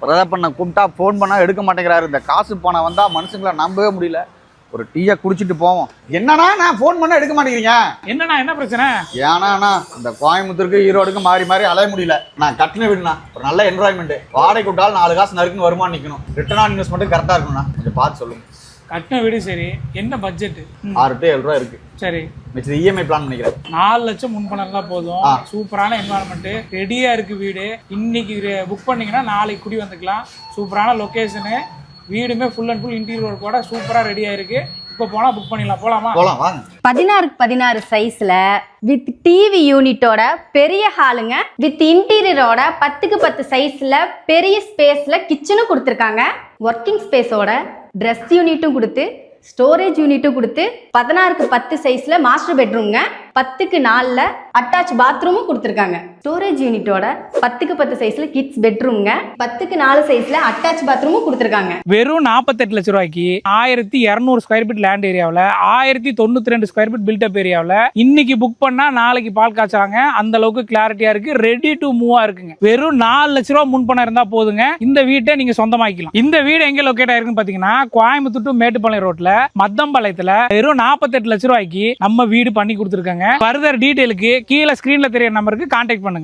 பிரதாப்பண்ண கூப்பிட்டா ஃபோன் பண்ணா எடுக்க மாட்டேங்கிறாரு. இந்த காசு பணம் வந்தா மனுஷங்களை நம்பவே முடியல. ஒரு டீயை குடிச்சிட்டு போவோம். என்னண்ணா நான் ஃபோன் பண்ணா எடுக்க மாட்டேங்கிறீங்க? என்னண்ணா என்ன பிரச்சனை? ஏன்னாண்ணா இந்த கோயம்புத்தூருக்கு ஈரோடுக்கு மாறி மாறி அலைய முடியல. நான் கட்டின வீடுண்ணா. ஒரு நல்ல என்வரான்மெண்ட் வாடகை விட்டாலும் நாலு காசு நறுக்குன்னு வருமானம் நிற்கணும் ரிட்டர்ன் ஆன் இன்வெஸ்ட்மெண்ட் கரெக்டாக இருக்கும்ண்ணா கொஞ்சம் பார்த்து சொல்லுங்க. கட்டின வீடு சரி. என்ன பட்ஜெட் ஆறு டு ஏழு ரூபா இருக்கு. சரி. மிச்சது இஎம்ஐ பிளான் பண்ணிக்கிறேன். நாலு லட்சம் முன் பணம் இருந்தா போதும். சூப்பரான என்வாரன்மெண்ட் ரெடியா இருக்கு வீடு. இன்னைக்கு புக் பண்ணீங்கன்னா நாளைக்கு குடி வந்துக்கலாம். சூப்பரான லொகேஷனு வீடுமே ஃபுல் அண்ட் ஃபுல் இன்டீரியர் ஒர்க்கோட சூப்பரா ரெடியா இருக்கு. இப்போ போனா புக் பண்ணிடலாம். போலாமா? போகலாம் வாங்க. பதினாறுக்கு பதினாறு சைஸ்ல வித் டிவி யூனிட்டோட பெரிய ஹாலுங்க வித் இன்டீரியரோட பத்துக்கு பத்து சைஸ்ல பெரிய ஸ்பேஸ்ல கிச்சனும் கொடுத்துருக்காங்க. ஒர்க்கிங் ஸ்பேஸோட ட்ரெஸ் யூனிட்டும் கொடுத்து ஸ்டோரேஜ் யூனிட்டும் கொடுத்து பதினாறுக்கு பத்து சைஸ்ல மாஸ்டர் பெட்ரூம்ங்க பத்துக்கு நாலில் அட்டாச் பாத்ரூமும் கொடுத்துருக்காங்க. ஸ்டோரேஜ் யூனிட்டோட பத்துக்கு பத்து சைஸ்ல கிட்ஸ் பெட்ரூம்ங்க பத்துக்கு நாலு சைஸ்ல அட்டாச் பாத்ரூமும் கொடுத்துருக்காங்க. வெறும் நாற்பத்தெட்டு லட்ச ரூபாய்க்கு ஆயிரத்தி இரநூறு ஸ்கொயர் ஃபீட் லேண்ட் ஏரியாவில் ஆயிரத்தி தொண்ணூத்தி ரெண்டு ஸ்கொயர் ஃபீட் பில்டப் ஏரியாவில் இன்னைக்கு புக் பண்ணா நாளைக்கு பால் காய்ச்சாங்க. அந்த அளவுக்கு கிளாரிட்டியா இருக்கு ரெடி டு மூவா இருக்குங்க. வெறும் நாலு லட்ச ரூபா முன் பணம் இருந்தா போதுங்க. இந்த வீட்டை நீங்க சொந்தமாக்கலாம் இந்த வீடு எங்க லொக்கேட் ஆயிருக்குன்னு பாத்தீங்கன்னா கோயம்புத்தூர் டு மேட்டுப்பாளையம் ரோட்ல மத்தம்பாளையத்துல வெறும் நாற்பத்தெட்டு லட்ச ரூபாய்க்கு நம்ம வீடு பண்ணி கொடுத்துருக்காங்க. ஃபர்தர் டீட்டெயிலுக்கு கீழே ஸ்கிரீன்ல தெரியற நம்பருக்கு கான்டாக்ட் பண்ணுங்க.